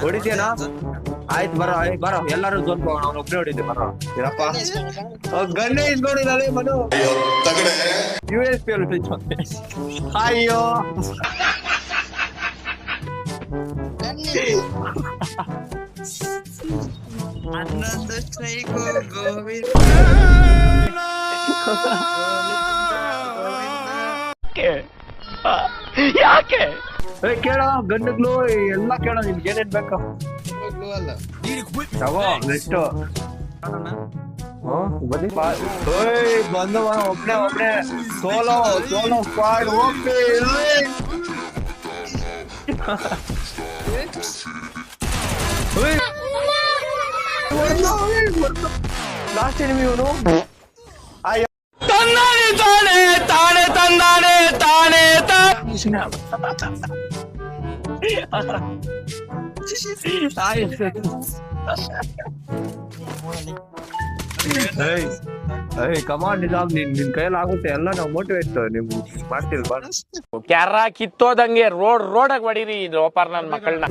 ಹೊಡಿತೀಯನಾ ಆಯ್ತು ಬರೋ ಆಯ್ತು ಬರೋ. ಎಲ್ಲರೂ ಜೋನ್ ಹೋಗೋಣ ಅವ್ನು ಒಬ್ಬನೇ ಹೊಡಿತೀವಿ ಬರೋ. ಇರಪ್ಪ ಗನ್ನೇ ಇಸ್ಕೊಂಡಿದ್ದಾನೆ ಮನು. ಯು ಎಸ್ ಪಿ ಅಲ್ಲಿ ಅಯ್ಯೋ. ಹನ್ನೊಂದು ಸ್ಟ್ರೈಕು ಗೋವಿಂದ. ಏ ಕೇಳೋ ಗಂಡುಗಳು ಎಲ್ಲ ಕೇಳೋ ನಿಮ್ಗೆ ಏನೇನ್ ಬೇಕು? ಅಲ್ಲ. ತಗೋ ನೆಕ್ಸ್ಟ್ ಬನ್ನಿ ಬಾ. ಓಯ್ ಬಂದು ಒಬ್ನೇ ಒಬ್ನೇ. ಸೋಲೋ ಸೋಲೋ ಸ್ಕ್ವಾಡ್ ಹೋಗ್ತಿ ಲಾಸ್ಟ್ ಎನಿಮಿ ಇವನು. ಏಯ್ ಕಮಾಂಡ್ ನಿಜಾಮ್ ನಿನ್ ನಿನ್ ಕೈಯಲ್ಲಿ ಆಗುತ್ತೆ ಎಲ್ಲ ನಾವು ಮೋಟಿವೇಟ್ ನಿಮ್ ಮಾಡ್ತೀವಿ ಬಾ. ಕ್ಯಾರ ಕಿತ್ತೋದಂಗೆ ರೋಡ್ ರೋಡಾಗ ಹೊಡೀರಿ ಲೋಪಾರ್ ನನ್ನ ಮಕ್ಕಳನ್ನ